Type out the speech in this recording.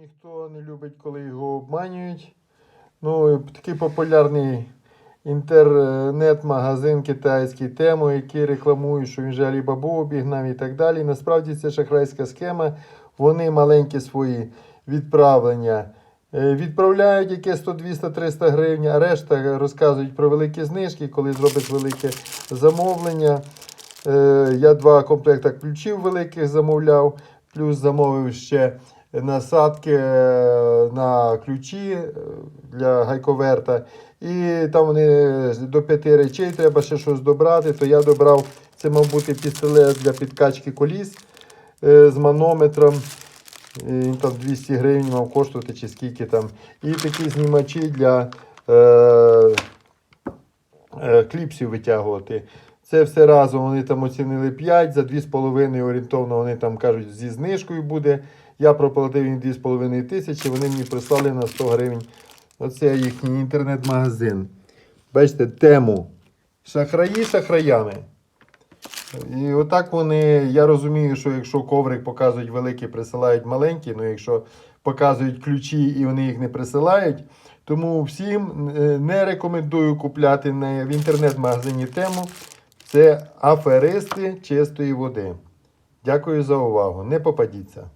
Ніхто не любить, коли його обманюють. Ну, такий популярний інтернет-магазин китайський тему, який рекламує, що він же Алібабу обігнав і так далі. Насправді це шахрайська схема. Вони маленькі свої відправлення. е, Відправляють яке 100, 200, 300 гривень, а решта розказують про великі знижки, коли зробить велике замовлення. Е, Я два комплекти ключів великих замовляв, плюс замовив ще насадки е, на ключі е, для гайковерта. І там вони до п'яти речей треба ще щось добрати. То я добрав, це мав бути пістолет для підкачки коліс е, з манометром. Він там 200 гривень мав коштувати чи скільки там. І такі знімачі для е, е, кліпсів витягувати. Це все разом вони там оцінили 5, за 2,5 орієнтовно вони там кажуть зі знижкою буде. Я проплатив їм 2,5 тисячі, вони мені прислали на 100 гривень. Оце їхній інтернет-магазин. Бачите, тему. Шахраї шахраями. І отак вони, я розумію, що якщо коврик показують великий, присилають маленький, ну якщо показують ключі і вони їх не присилають. Тому всім е, не рекомендую купляти в інтернет-магазині тему. Це аферисти чистої води. Дякую за увагу. Не попадіться.